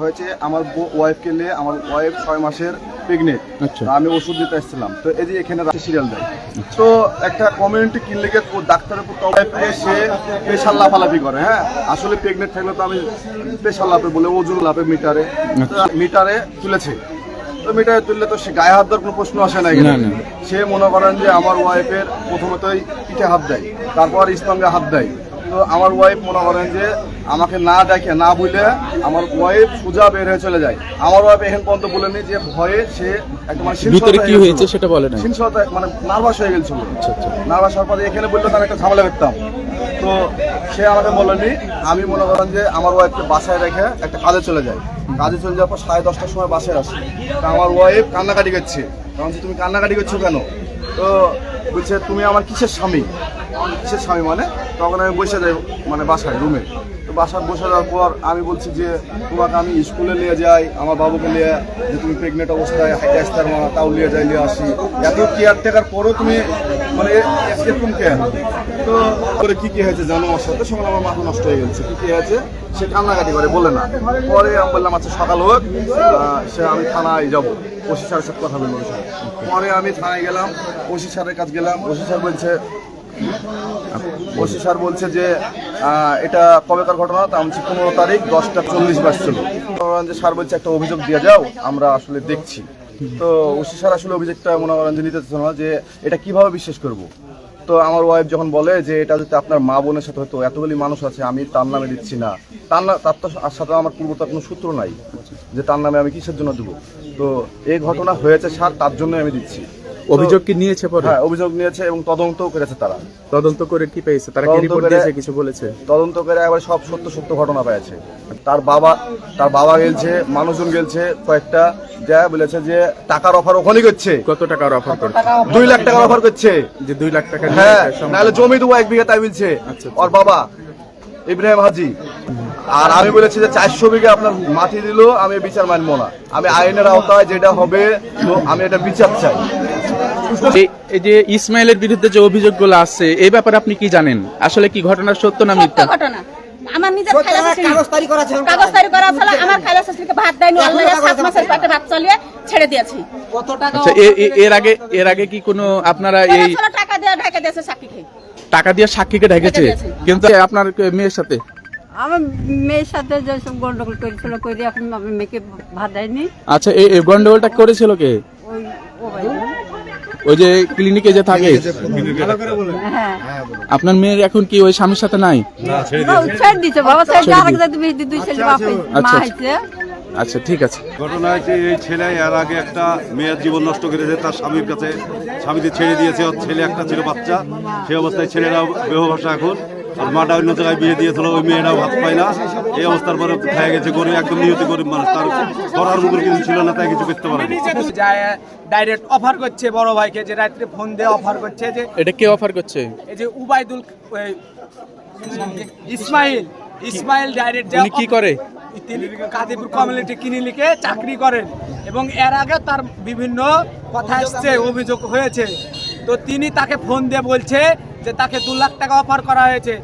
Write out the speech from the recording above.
হয়েছে আমার ওয়াইফকে নিয়ে আমার ওয়াইফ ছয় মাসের প্রেগনেন্ট আচ্ছা। আমি ওষুধ দিতে এসেছিলাম। তো এই যে এখানে সিরিয়াল দেয়। তো একটা কমিউনিটি ক্লিনিকের ডাক্তারের উপর পেয়ে সে প্রেশার লাফালাফি করে হ্যাঁ? আসলে প্রেগনেন্ট থাকলে তো আমি প্রেশার লাফে বলে ওজন লাফে মিটারে মিটারে তুলেছে। তো মিটারে তুললে তো সে গায়ে হাত দেওয়ার কোনো প্রশ্ন আসে না। সে মনে করেন যে আমার ওয়াইফের প্রথমতই পিঠে হাত দেয় তারপর স্তম্ভে হাত দেয়। তো আমার ওয়াইফ মনে করেন যে আমাকে না দেখে না বুঝলে আমার ওয়াইফ সোজা বের হয়ে চলে যায়। আমার ওয়াইফ এখন পর্যন্ত বলেনি যে ভয়ে সে একটা মানে ভিতরে কি হয়েছে সেটা বলে না সিনসতা মানে নার্ভাস হয়ে গেছিল। আচ্ছা আচ্ছা। নার্ভাস হওয়ার পরে এখানে বললে তার একটা ঝামেলা করতাম। তো সে আমাকে বলেনি আমি মনে করেন যে আমার ওয়াইফকে বাসায় রেখে একটা কাজে চলে যাই কাজে চলে যাওয়ার পর সাড়ে দশটার সময় বাসায় আসি। তা আমার ওয়াইফ কান্নাকাটি করছে। কারণ যে তুমি কান্নাকাটি করছ কেন? তো বলছে তুমি আমার কিসের স্বামী? কিসের স্বামী মানে তখন আমি বসে যাই মানে বাসায় রুমে তো বাসায় বসে যাওয়ার পর আমি বলছি যে, তোমাকে আমি স্কুলে নিয়ে যাই, আমার বাবুকে নিয়ে, যে তুমি প্রেগনেন্ট অবস্থায় হাইটে আসতে পারব না তাও নিয়ে যাই, নিয়ে আসি। এত কেয়ার টেকার পরও তুমি মানে এরকম কেয়ার তো পরে কী কী হয়েছে জানো আমার সাথে? সঙ্গে আমার মাথা নষ্ট হয়ে গেছে। কী কী হয়েছে? সে কান্নাকাটি করে, বলে না। পরে আমি বললাম আচ্ছা সকাল হোক সে আমি থানায় যাব। ওসি স্যারের সাথে কথা বলব পরে আমি থানায় গেলাম, ওসি স্যারের কাছে গেলাম, ওসি স্যার বলছে ওসি স্যার বলছে যে এটা কবেকার ঘটনা তা আমি পনেরো তারিখ দশটা চল্লিশ বাজছিল বললাম যে স্যার বলছে একটা অভিযোগ দিয়ে যাও, আমরা আসলে দেখছি। তো ওসি স্যার আসলে অভিযোগটা মনে করেন যে নিতে না, যে এটা কীভাবে বিশ্বাস করব? তো আমার ওয়াইফ যখন বলে যে, এটা যদি আপনার মা বোনের সাথে হতো এতগুলি মানুষ আছে, আমি তার নামে দিচ্ছি না। তার না তার তো সাথে আমার পূর্ব পূর্বতার কোনো সূত্র নাই, যে তার নামে আমি কিসের জন্য দেবো? তো এই ঘটনা হয়েছে স্যার, তার জন্যই আমি দিচ্ছি। অভিযোগ কি নিয়েছে পরে? হ্যাঁ অভিযোগ নিয়েছে এবং তদন্তও করেছে তারা। তদন্ত করে কি পেয়েছে? তারা কি রিপোর্ট দিয়েছে কিছু বলেছে? তদন্ত করে একবার সব সত্য সত্য ঘটনা পেয়েছে। তার বাবা তার বাবা গেলছে মানুষজন গেলছে কয়েকটা যা বলেছে যে টাকার অফার ওখানেই করছে। কত টাকার অফার করছে? দুই লাখ টাকার অফার করছে। যে দুই লাখ টাকা হ্যাঁ নাহলে জমি দেবো এক বিঘা তাই বলছে। ওর বাবা ইব্রাহিম হাজি। আর আমি বলেছি যে চারশো বিঘা আপনার মাটি দিল আমি বিচার মানবো না। আমি আইনের আওতায় যেটা হবে তো আমি এটা বিচার চাই। এই- যে ইসমাইলের বিরুদ্ধে যে অভিযোগগুলো আসছে এই ব্যাপারে আপনি কি জানেন? আসলে কি ঘটনা সত্য না মিথ্যা? ঘটনা। আমার নিজের সত্যি খালা আমার শাশুড়ি- কাগজ তারি করা আছে, কাগজ করা ছিল আমার খালা শাশুড়িকে ভাত দেয়নি অনলাইনে সাত মাসের পেটে ভাত চলিয়ে ছেড়ে দিয়েছি। কত টাকা আচ্ছা এর আগে এর আগে কি কোনো আপনারা এই টাকা দিয়ে ঢেকে দিয়েছে সাক্ষী টাকা দিয়ে সাক্ষীকে ঢেকেছে? কিন্তু আপনার মেয়ের সাথে? আমার মেয়ের সাথে যেসব গন্ডগোল করেছিল করে এখন আমার মেয়েকে ভাত দেয়নি। আচ্ছা এই এই গন্ডগোলটা করেছিল কে? ওই যে ক্লিনিকে যে থাকে? হ্যাঁ। আপনার মেয়ের এখন কি ওই স্বামীর সাথে নাই? আচ্ছা, আচ্ছা ঠিক আছে। ঘটনা হচ্ছে এই ছেলে এর আগে একটা মেয়ের জীবন নষ্ট করেছে তার স্বামীর কাছে। স্বামীকে ছেড়ে দিয়েছে ওর ছেলে একটা ছিল বাচ্চা। সেই অবস্থায় ছেলেরা বেহ ভাষা এখন। আর মাটা অন্য জায়গায় বিয়ে দিয়েছিল ওই মেয়েরাও ভাত পায় না। এই অবস্থার পরে খেয়ে গেছে গরিব একদম নিহত গরিব মানুষ। তার করার মতো কিছু ছিল না তাই কিছু করতে যায় ডাইরেক্ট অফার করছে বড় ভাইকে যে রাত্রে ফোন দিয়ে অফার করছে যে এটা কে অফার করছে? এই যে উবাইদুল ওই, ইসমাইল। ইসমাইল ডাইরেক্ট উনি কি করে? তিনি কাদিপুর কমিউনিটি ক্লিনিকে চাকরি করেন। এবং এর আগে তার বিভিন্ন কথা এসছে অভিযোগ হয়েছে। তো তিনি তাকে ফোন দিয়ে বলছে যে তাকে দু লাখ টাকা অফার করা হয়েছে।